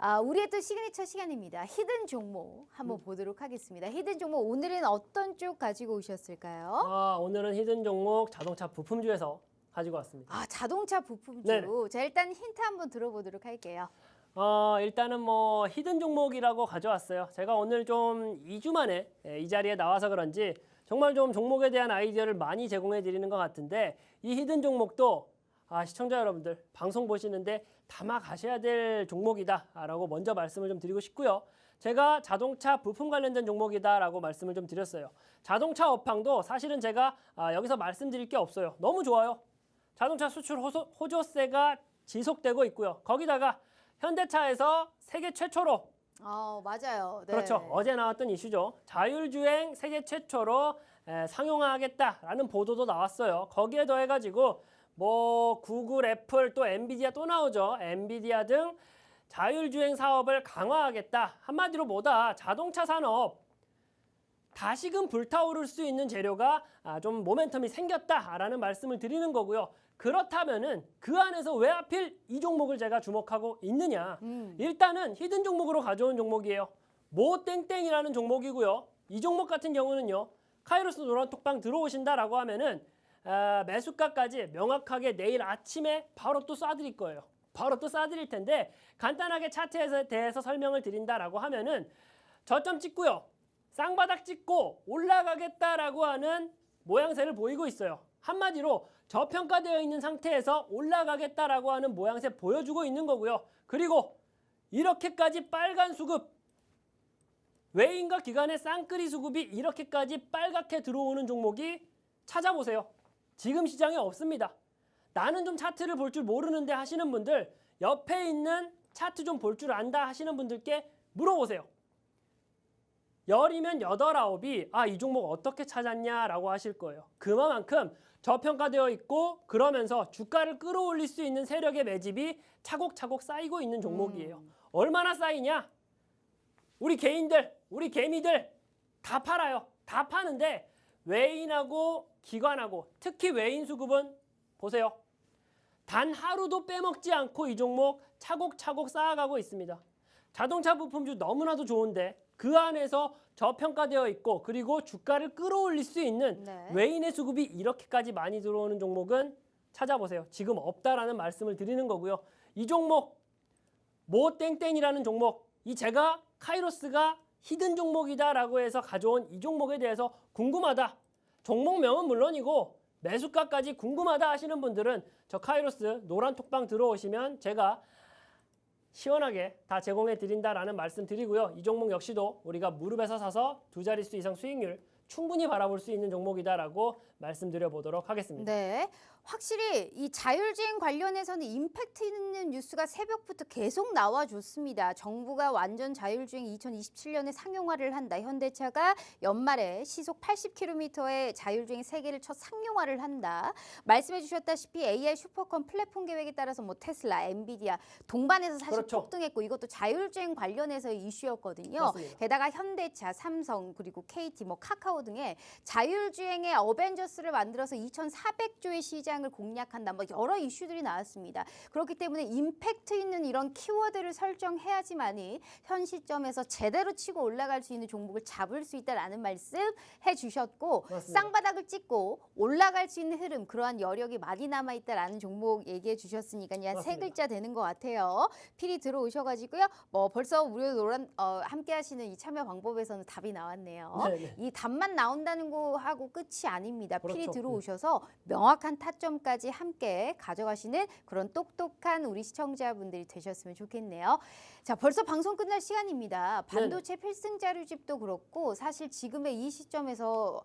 아, 우리의 또 시그니처 시간입니다. 히든 종목 한번 보도록 하겠습니다. 히든 종목 오늘은 어떤 쪽 가지고 오셨을까요? 아, 오늘은 히든 종목 자동차 부품주에서 가지고 왔습니다. 아, 자동차 부품주. 네네. 자, 일단 힌트 한번 들어보도록 할게요. 어, 일단은 뭐 히든 종목이라고 가져왔어요. 제가 오늘 좀 2주 만에 예, 이 자리에 나와서 그런지 정말 좀 종목에 대한 아이디어를 많이 제공해 드리는 것 같은데 이 히든 종목도 아, 시청자 여러분들 방송 보시는데 담아 가셔야 될 종목이다라고 먼저 말씀을 좀 드리고 싶고요. 제가 자동차 부품 관련된 종목이다라고 말씀을 좀 드렸어요. 자동차 업황도 사실은 제가 아, 여기서 말씀드릴 게 없어요. 너무 좋아요. 자동차 수출 호소, 호조세가 지속되고 있고요. 거기다가 현대차에서 세계 최초로 어, 맞아요. 네. 그렇죠. 어제 나왔던 이슈죠. 자율주행 세계 최초로 에, 상용화하겠다라는 보도도 나왔어요. 거기에 더해가지고 뭐 구글, 애플 또 엔비디아 또 나오죠. 엔비디아 등 자율주행 사업을 강화하겠다. 한마디로 뭐다 자동차 산업 다시금 불타오를 수 있는 재료가 아, 좀 모멘텀이 생겼다라는 말씀을 드리는 거고요. 그렇다면은 그 안에서 왜 하필 이 종목을 제가 주목하고 있느냐? 음. 일단은 히든 종목으로 가져온 종목이에요. 모 땡땡이라는 종목이고요. 이 종목 같은 경우는요. 카이로스 노란 톡방 들어오신다라고 하면은 아, 매수가까지 명확하게 내일 아침에 바로 또 쏴드릴 거예요. 바로 또 쏴드릴 텐데 간단하게 차트에 대해서 설명을 드린다라고 하면은 저점 찍고요. 쌍바닥 찍고 올라가겠다라고 하는 모양새를 보이고 있어요. 한마디로 저평가되어 있는 상태에서 올라가겠다라고 하는 모양새 보여주고 있는 거고요. 그리고 이렇게까지 빨간 수급 외인과 기관의 쌍끌이 수급이 이렇게까지 빨갛게 들어오는 종목이 찾아보세요. 지금 시장에 없습니다. 나는 좀 차트를 볼 줄 모르는데 하시는 분들 옆에 있는 차트 좀 볼 줄 안다 하시는 분들께 물어보세요. 열이면 여덟 아홉이 아 이 종목 어떻게 찾았냐라고 하실 거예요. 그만큼 저평가되어 있고 그러면서 주가를 끌어올릴 수 있는 세력의 매집이 차곡차곡 쌓이고 있는 종목이에요. 얼마나 쌓이냐? 우리 개인들, 우리 개미들 다 팔아요. 다 파는데 외인하고 기관하고 특히 외인 수급은 보세요. 단 하루도 빼먹지 않고 이 종목 차곡차곡 쌓아가고 있습니다. 자동차 부품주 너무나도 좋은데 그 안에서 저평가되어 있고 그리고 주가를 끌어올릴 수 있는 네. 외인의 수급이 이렇게까지 많이 들어오는 종목은 찾아보세요. 지금 없다라는 말씀을 드리는 거고요. 이 종목 모 땡땡이라는 종목 이 제가 카이로스가 히든 종목이다라고 해서 가져온 이 종목에 대해서 궁금하다. 종목명은 물론이고 매수가까지 궁금하다 하시는 분들은 저 카이로스 노란 톡방 들어오시면 제가 시원하게 다 제공해 드린다라는 말씀 드리고요. 이 종목 역시도 우리가 무릎에서 사서 두 자릿수 이상 수익률 충분히 바라볼 수 있는 종목이다라고 말씀드려 보도록 하겠습니다. 네. 확실히 이 자율주행 관련해서는 임팩트 있는 뉴스가 새벽부터 계속 나와줬습니다. 정부가 완전 자율주행 2027년에 상용화를 한다. 현대차가 연말에 시속 80km의 자율주행 세계를 첫 상용화를 한다. 말씀해 주셨다시피 AI 슈퍼컴 플랫폼 계획에 따라서 뭐 테슬라, 엔비디아 동반해서 사실 그렇죠. 폭등했고 이것도 자율주행 관련해서 이슈였거든요. 맞습니다. 게다가 현대차, 삼성 그리고 KT, 뭐 카카오 등의 자율주행의 어벤져스를 만들어서 2,400조의 시장을 공략한다. 뭐 여러 이슈들이 나왔습니다. 그렇기 때문에 임팩트 있는 이런 키워드를 설정해야지만이 현 시점에서 제대로 치고 올라갈 수 있는 종목을 잡을 수 있다라는 말씀 해주셨고 맞습니다. 쌍바닥을 찍고 올라갈 수 있는 흐름 그러한 여력이 많이 남아 있다라는 종목 얘기해 주셨으니까요. 세 맞습니다. 글자 되는 것 같아요. 필이 들어오셔가지고요. 뭐 벌써 우리 노란 어, 함께하시는 이 참여 방법에서는 답이 나왔네요. 네네. 이 답만 나온다는 거 하고 끝이 아닙니다. 필이 그렇죠. 들어오셔서 명확한 타점까지 함께 가져가시는 그런 똑똑한 우리 시청자분들이 되셨으면 좋겠네요. 자, 벌써 방송 끝날 시간입니다. 반도체 필승 자료집도 그렇고 사실 지금의 이 시점에서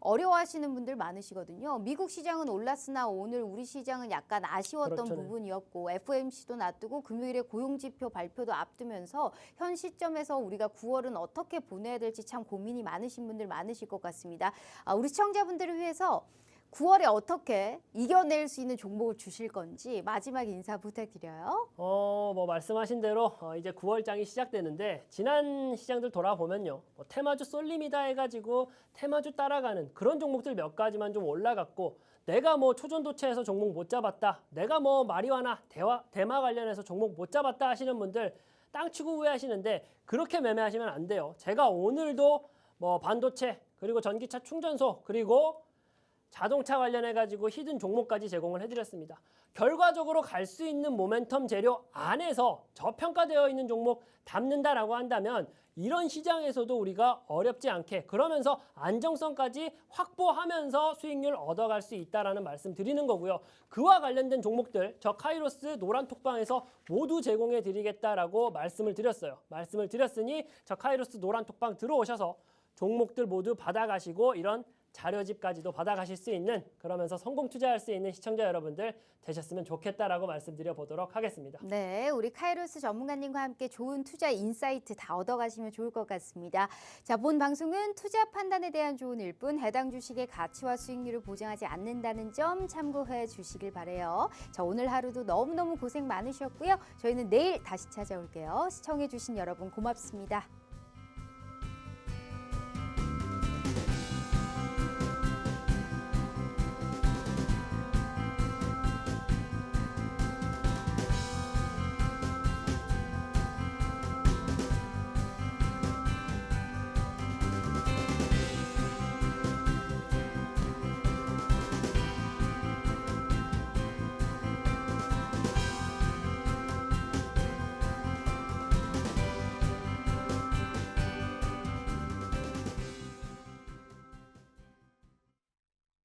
어려워하시는 분들 많으시거든요. 미국 시장은 올랐으나 오늘 우리 시장은 약간 아쉬웠던 그렇죠. 부분이었고 FOMC도 놔두고 금요일에 고용지표 발표도 앞두면서 현 시점에서 우리가 9월은 어떻게 보내야 될지 참 고민이 많으신 분들 많으실 것 같습니다. 아, 우리 시청자분들을 위해서 9월에 어떻게 이겨낼 수 있는 종목을 주실 건지 마지막 인사 부탁드려요. 어, 뭐 말씀하신 대로 어, 이제 9월장이 시작되는데 지난 시장들 돌아보면요. 뭐 테마주 쏠림이다 해가지고 테마주 따라가는 그런 종목들 몇 가지만 좀 올라갔고 내가 뭐 초전도체에서 종목 못 잡았다. 내가 뭐 마리화나 대화, 대마 관련해서 종목 못 잡았다 하시는 분들 땅 치고 후회하시는데 그렇게 매매하시면 안 돼요. 제가 오늘도 뭐 반도체 그리고 전기차 충전소 그리고 자동차 관련해 가지고 히든 종목까지 제공을 해드렸습니다. 결과적으로 갈 수 있는 모멘텀 재료 안에서 저평가되어 있는 종목 담는다라고 한다면 이런 시장에서도 우리가 어렵지 않게 그러면서 안정성까지 확보하면서 수익률 얻어갈 수 있다라는 말씀 드리는 거고요. 그와 관련된 종목들 저 카이로스 노란 톡방에서 모두 제공해 드리겠다라고 말씀을 드렸어요. 말씀을 드렸으니 저 카이로스 노란 톡방 들어오셔서 종목들 모두 받아가시고 이런 자료집까지도 받아가실 수 있는 그러면서 성공 투자할 수 있는 시청자 여러분들 되셨으면 좋겠다라고 말씀드려 보도록 하겠습니다. 네, 우리 카이로스 전문가님과 함께 좋은 투자 인사이트 다 얻어가시면 좋을 것 같습니다. 자, 본 방송은 투자 판단에 대한 조언일 뿐 해당 주식의 가치와 수익률을 보장하지 않는다는 점 참고해 주시길 바래요. 자, 오늘 하루도 너무너무 고생 많으셨고요. 저희는 내일 다시 찾아올게요. 시청해 주신 여러분 고맙습니다.